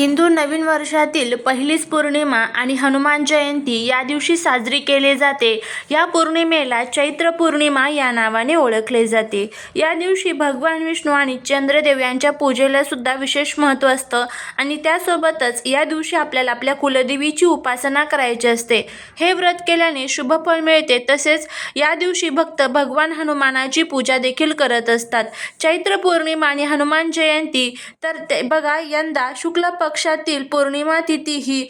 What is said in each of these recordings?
हिंदू नवीन वर्षातील पहिलीच पौर्णिमा आणि हनुमान जयंती या दिवशी साजरी केली जाते. या पौर्णिमेला चैत्र पौर्णिमा या नावाने ओळखले जाते. या दिवशी भगवान विष्णू आणि चंद्रदेव यांच्या पूजेला सुद्धा विशेष महत्त्व असतं आणि त्यासोबतच या दिवशी आपल्याला आपल्या कुलदेवीची उपासना करायची असते. हे व्रत केल्याने शुभ फळ मिळते. तसेच या दिवशी भक्त भगवान हनुमानाची पूजा देखील करत असतात. चैत्र पौर्णिमा आणि हनुमान जयंती तर ते बघा यंदा शुक्ल पक्षातील पौर्णिमा तिथी ही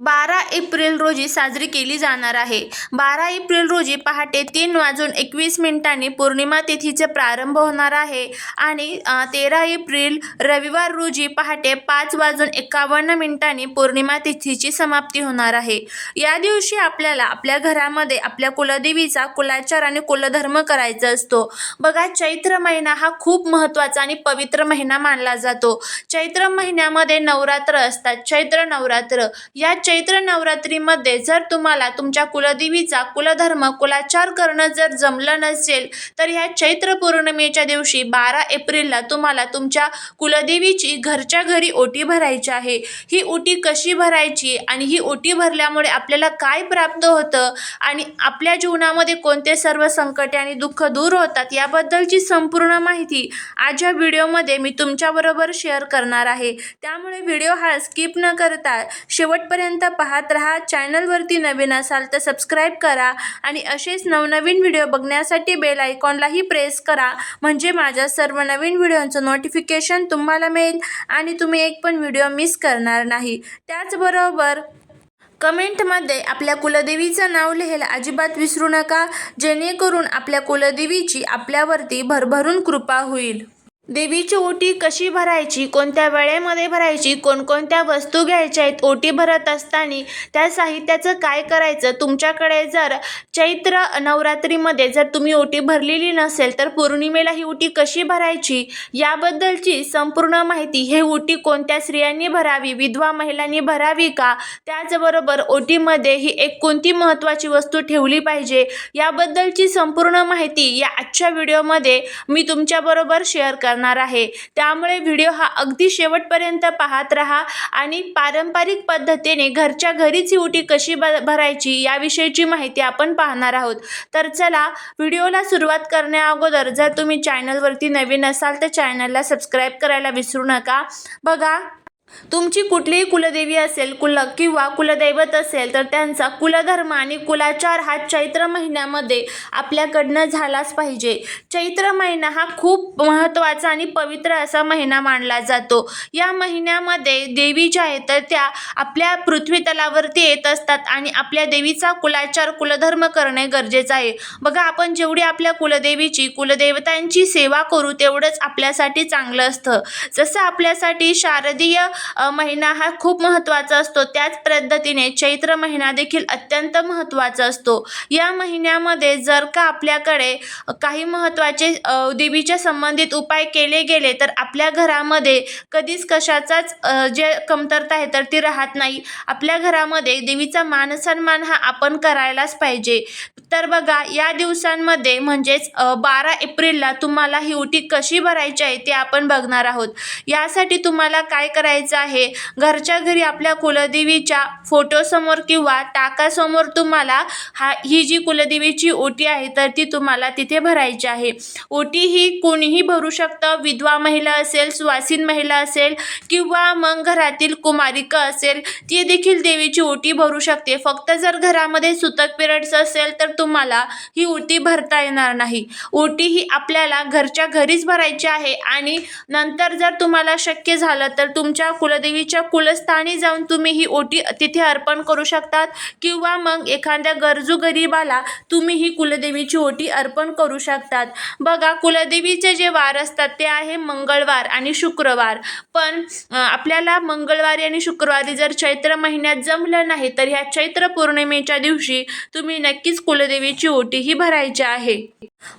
बारा एप्रिल रोजी साजरी केली जाणार आहे. बारा एप्रिल रोजी पहाटे तीन वाजून एकवीस मिनिटांनी पौर्णिमा तिथीचे प्रारंभ होणार आहे आणि तेरा एप्रिल रविवार रोजी पहाटे पाच वाजून एकावन्न मिनिटांनी पौर्णिमा तिथीची समाप्ती होणार आहे. या दिवशी आपल्याला आपल्या घरामध्ये आपल्या कुलदेवीचा कुलाचार आणि कुलधर्म करायचा असतो. बघा चैत्र महिना हा खूप महत्त्वाचा आणि पवित्र महिना मानला जातो. चैत्र महिन्यामध्ये नवरात्र असतात. चैत्र नवरात्र या चैत्र नवरात्रीमध्ये जर तुम्हाला तुमच्या कुलदेवीचा कुलधर्म कुलाचार करणं जर जमलं नसेल तर ह्या चैत्र पौर्णिमेच्या दिवशी बारा एप्रिलला तुम्हाला तुमच्या कुलदेवीची घरच्या घरी ओटी भरायची आहे. ही ओटी कशी भरायची आणि ही ओटी भरल्यामुळे आपल्याला काय प्राप्त होतं आणि आपल्या जीवनामध्ये कोणते सर्व संकटे आणि दुःख दूर होतात याबद्दलची संपूर्ण माहिती आज या व्हिडिओमध्ये मी तुमच्याबरोबर शेअर करणार आहे. त्यामुळे व्हिडिओ हा स्किप न करता शेवटपर्यंत पाहत रहा. चॅनलवरती नवीन असाल तर सबस्क्राईब करा आणि असेच नवनवीन व्हिडिओ बघण्यासाठी बेल आयकॉनलाही प्रेस करा. म्हणजे माझ्या सर्व नवीन व्हिडिओचं नोटिफिकेशन तुम्हाला मिळेल आणि तुम्ही एक पण व्हिडिओ मिस करणार नाही. त्याचबरोबर कमेंटमध्ये आपल्या कुलदेवीचं नाव लिहायला अजिबात विसरू नका. जेणेकरून आपल्या कुलदेवीची आपल्यावरती भरभरून कृपा होईल. देवीची ओटी कशी भरायची कोणत्या वेळेमध्ये भरायची कोणकोणत्या वस्तू घ्यायच्या आहेत ओटी भरत असताना त्या साहित्याचं काय करायचं? तुमच्याकडे जर चैत्र नवरात्रीमध्ये जर तुम्ही ओटी भरलेली नसेल तर पौर्णिमेला ही ओटी कशी भरायची? याबद्दलची संपूर्ण माहिती हे ओटी कोणत्या स्त्रियांनी भरावी विधवा महिलांनी भरावी का? त्याचबरोबर ओटीमध्ये ही एक कोणती महत्त्वाची वस्तू ठेवली पाहिजे? याबद्दलची संपूर्ण माहिती या आजच्या व्हिडिओमध्ये मी तुमच्याबरोबर शेअर करणार आहे. त्यामुळे व्हिडिओ हा अगदी शेवटपर्यंत पाहत राहा आणि पारंपरिक पद्धतीने घरच्या घरीच ही उटी कशी ब भरायची याविषयीची माहिती आपण पाहणार आहोत. तर चला व्हिडिओला सुरुवात करण्या अगोदर जर तुम्ही चॅनलवरती नवीन असाल तर चॅनलला सबस्क्राईब करायला विसरू नका. बघा तुमची कुठलीही कुलदेवी असेल कुल किंवा कुलदैवत असेल तर त्यांचा कुलधर्म आणि कुलाचार हा चैत्र महिन्यामध्ये आपल्याकडनं झालाच पाहिजे. चैत्र महिना हा खूप महत्त्वाचा आणि पवित्र असा महिना मानला जातो. या महिन्यामध्ये देवी ज्या आहेत तर त्या आपल्या पृथ्वी तलावरती येत असतात आणि आपल्या देवीचा कुलाचार कुलधर्म करणे गरजेचं आहे. बघा आपण जेवढी आपल्या कुलदेवीची कुलदेवतांची सेवा करू तेवढंच आपल्यासाठी चांगलं असतं. जसं आपल्यासाठी शारदीय महिना हा खूप महत्त्वाचा असतो. त्याच पद्धतीने चैत्र महिना देखील अत्यंत महत्त्वाचा असतो. या महिन्यामध्ये जर का आपल्याकडे काही महत्त्वाचे देवीच्या संबंधित उपाय केले गेले तर आपल्या घरामध्ये कधीच कशाचाच जे कमतरता आहे तर ती राहत नाही. आपल्या घरामध्ये देवीचा मानसन्मान हा आपण करायलाच पाहिजे. तर बघा या दिवसांमध्ये म्हणजेच बारा एप्रिलला तुम्हाला ही उटी कशी भरायची आहे ते आपण बघणार आहोत. यासाठी तुम्हाला काय करायचं आहे. घरच्या घरी आपल्या कुलदेवीच्या फोटोसमोर किंवा टाकासमोर तुम्हाला हा ही जी कुलदेवीची ओटी आहे तर ती तुम्हाला तिथे भरायची आहे. ओटी ही कोणीही भरू शकतं. विधवा महिला असेल सुवासीन महिला असेल किंवा मग घरातील कुमारिका असेल ती देखील देवीची ओटी भरू शकते. फक्त जर घरामध्ये सुतक पिरियड्स असेल तर तुम्हाला ही ओटी भरता येणार नाही. ओटी ही आपल्याला घरच्या घरीच भरायची आहे आणि नंतर जर तुम्हाला शक्य झालं तर तुमच्या कुलदेवीच्या कुलस्थानी जाऊन तुम्ही ही ओटी तिथे अर्पण करू शकतात किंवा मग एखाद्या गरजू गरीबाला तुम्ही ही कुलदेवीची ओटी अर्पण करू शकतात. बघा कुलदेवीचे जे वार असतात ते आहे मंगळवार आणि शुक्रवार. पण आपल्याला मंगळवारी आणि शुक्रवारी जर चैत्र महिन्यात जमलं नाही तर ह्या चैत्र पौर्णिमेच्या दिवशी तुम्ही नक्कीच कुलदेवीची ओटी ही भरायची आहे.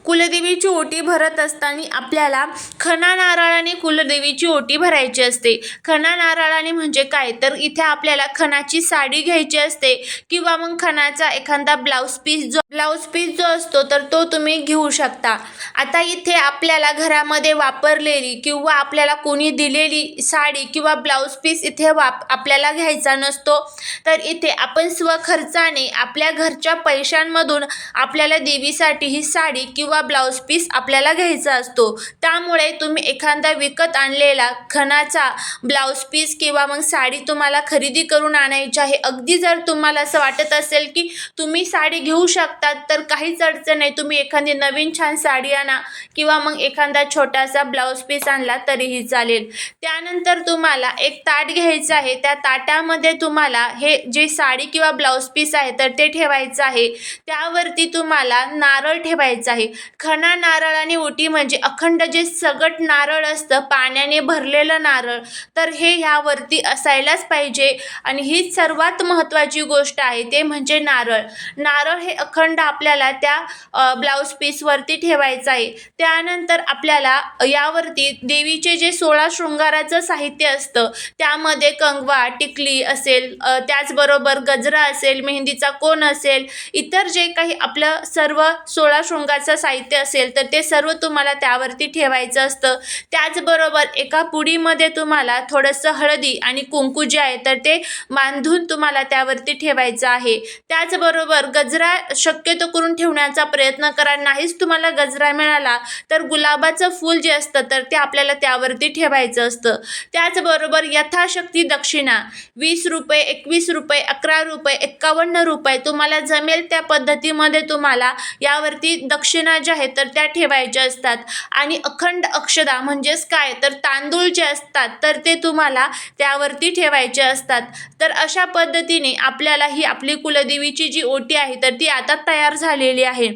कुलदेवीची ओटी भरत असताना आपल्याला खणा नारळाने कुलदेवीची ओटी भरायची असते. खणा नारळाने म्हणजे काय? तर इथे आपल्याला खणाची साडी घ्यायची असते किंवा मग खणाचा एखादा ब्लाऊज पीस जो ब्लाऊज पीस जो असतो तर तो तुम्ही घेऊ शकता. आता इथे आपल्याला घरामध्ये वापरलेली किंवा आपल्याला कोणी दिलेली साडी किंवा ब्लाऊज पीस इथे वाप आपल्याला घ्यायचा नसतो. तर इथे आपण स्वखर्चाने आपल्या घरच्या पैशांमधून आपल्याला देवीसाठी ही साडी किंवा ब्लाऊज पीस आपल्याला घ्यायचा असतो. त्यामुळे तुम्ही एखादा विकत आणलेला खणाचा ब्लाऊज पीस किंवा मग साडी तुम्हाला खरेदी करून आणायची आहे. अगदी जर तुम्हाला असं वाटत असेल की तुम्ही साडी घेऊ लागतात तर काहीच अडचण नाही. तुम्ही एखादी नवीन छान साडी आणा किंवा मग एखादा छोटासा ब्लाऊज पीस आणला तरीही चालेल. त्यानंतर तुम्हाला एक ताट घ्यायचं आहे. त्या ताटामध्ये तुम्हाला हे जे साडी किंवा ब्लाऊज पीस आहे तर ते ठेवायचं आहे. त्यावरती तुम्हाला नारळ ठेवायचं आहे. खणा नारळ आणि उटी म्हणजे अखंड जे सगट नारळ असतं पाण्याने भरलेलं नारळ तर हे ह्यावरती असायलाच पाहिजे. आणि हीच सर्वात महत्त्वाची गोष्ट आहे ते म्हणजे नारळ. नारळ हे अखंड आपल्याला त्या ब्लाऊज पीसवरती ठेवायचं आहे. त्यानंतर आपल्याला यावरती देवीचे जे सोळा शृंगाराचं साहित्य असतं त्यामध्ये कंगवा टिकली असेल त्याचबरोबर गजरा असेल मेहंदीचा कोण असेल इतर जे काही आपलं सर्व सोळा शृंगाचं साहित्य असेल तर ते सर्व तुम्हाला त्यावरती ठेवायचं असतं. त्याचबरोबर एका पुडीमध्ये तुम्हाला थोडंसं हळदी आणि कुंकू जे आहे तर ते बांधून तुम्हाला त्यावरती ठेवायचं आहे. त्याचबरोबर गजरा शक्यतो करून ठेवण्याचा प्रयत्न करा. नाहीच तुम्हाला गजरा मिळाला तर गुलाबाचं फूल जे असतं तर ते आपल्याला त्यावरती ठेवायचं असतं. त्याचबरोबर यथाशक्ती दक्षिणा वीस रुपये एकवीस रुपये अकरा रुपये एक्कावन्न रुपये तुम्हाला जमेल त्या पद्धतीमध्ये तुम्हाला यावरती दक्षिणा ज्या आहेत तर त्या ठेवायच्या असतात. आणि अखंड अक्षदा म्हणजेच काय? तर तांदूळ जे असतात तर ते तुम्हाला त्यावरती ठेवायचे असतात. तर अशा पद्धतीने आपल्याला ही आपली कुलदेवीची जी ओटी आहे तर ती आता तयार झालेली आहे.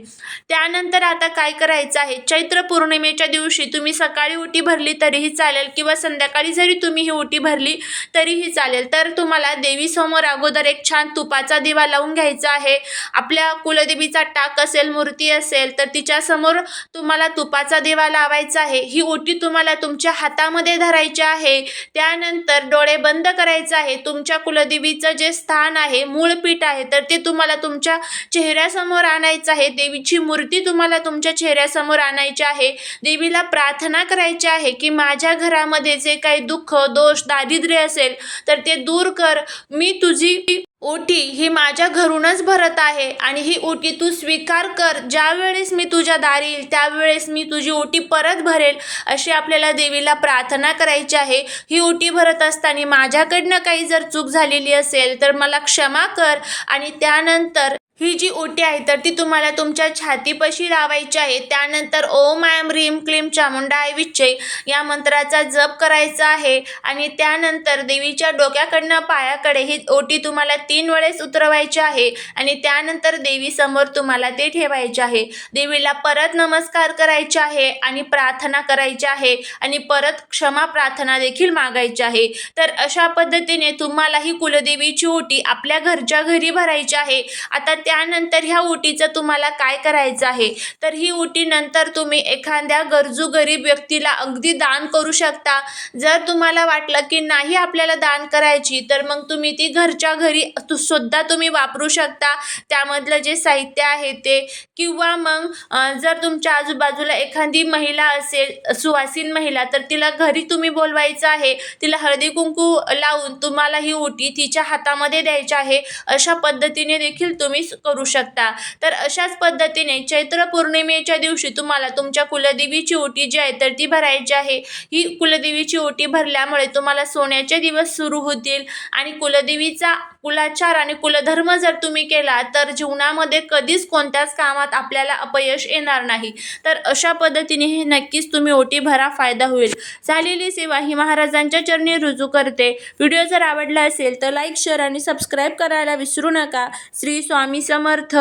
त्यानंतर आता काय करायचं आहे? चैत्र पौर्णिमेच्या दिवशी तुम्ही सकाळी ओटी भरली तरीही चालेल किंवा संध्याकाळी जरी तुम्ही ही ओटी भरली तरीही चालेल. तर तुम्हाला देवीसमोर अगोदर एक छान तुपाचा दिवा लावून घ्यायचा आहे. आपल्या कुलदेवीचा टाक असेल मूर्ती असेल तर तिच्यासमोर तुम्हाला तुपाचा दिवा लावायचा आहे. ही ओटी तुम्हाला तुमच्या हातामध्ये धरायची आहे. त्यानंतर डोळे बंद करायचं आहे. तुमच्या कुलदेवीचं जे स्थान आहे मूळ पीठ आहे तर ते तुम्हाला तुमच्या चेहऱ्यासमोर समोर आणायचं आहे. देवीची मूर्ती तुम्हाला तुमच्या चेहऱ्यासमोर आणायची आहे. देवीला प्रार्थना करायची आहे की माझ्या घरामध्ये जे काही दुःख दोष दारिद्र्य असेल तर ते दूर कर. मी तुझी ओटी ही माझ्या घरूनच भरत आहे आणि ही ओटी तू स्वीकार कर. ज्या वेळेस मी तुझ्या दारी येईल त्यावेळेस मी तुझी ओटी परत भरेल अशी आपल्याला देवीला प्रार्थना करायची आहे. ही ओटी भरत असताना माझ्याकडनं काही जर चूक झालेली असेल तर मला क्षमा कर आणि त्यानंतर ही जी ओटी आहे तर ती तुम्हाला तुमच्या छातीपाशी लावायची आहे. त्यानंतर ओम आयम ह्रीम क्लीम चामुंडा आय विच्छे या मंत्राचा जप करायचा आहे. आणि त्यानंतर देवीच्या डोक्याकडनं पायाकडे ही ओटी तुम्हाला तीन वेळेस उतरवायची आहे. आणि त्यानंतर देवीसमोर तुम्हाला ते ठेवायचे आहे. देवीला परत नमस्कार करायचे आहे आणि प्रार्थना करायची आहे. आणि परत क्षमा प्रार्थना देखील मागायची आहे. तर अशा पद्धतीने तुम्हाला ही कुलदेवीची ओटी आपल्या घरच्या घरी भरायची आहे. आता त्यानंतर ह्या उटीचं तुम्हाला काय करायचं आहे? तर ही उटी नंतर तुम्ही एखाद्या गरजू गरीब व्यक्तीला अगदी दान करू शकता. जर तुम्हाला वाटलं की नाही आपल्याला दान करायची तर मग तुम्ही ती घरच्या घरी तु सुद्धा तुम्ही वापरू शकता. त्यामधलं जे साहित्य आहे ते. किंवा मग जर तुमच्या आजूबाजूला एखादी महिला असेल सुवासीन महिला तर तिला घरी तुम्ही बोलवायचं आहे. तिला हळदी कुंकू लावून तुम्हाला ही ओटी तिच्या हातामध्ये द्यायची आहे. अशा पद्धतीने देखील तुम्ही करू शकता. तर अशाच पद्धतीने चैत्र पौर्णिमेच्या दिवशी तुम्हाला तुमच्या कुलदेवीची ओटी जी आहे तर ती भरायची आहे. ही कुलदेवीची ओटी भरल्यामुळे तुम्हाला सोन्याचे दिवस सुरू होतील आणि कुलदेवीचा कुलाचार आणि कुलधर्म जर तुम्ही केला तर जीवनामध्ये कधीच कोणत्याच कामात आपल्याला अपयश येणार नाही. तर अशा पद्धतीने हे नक्कीच तुम्ही ओटी भरा फायदा होईल. झालेली सेवा ही महाराजांच्या चरणी रुजू करते. व्हिडिओ जर आवडला असेल तर लाईक शेअर आणि सबस्क्राईब करायला विसरू नका. श्री स्वामी समर्थ.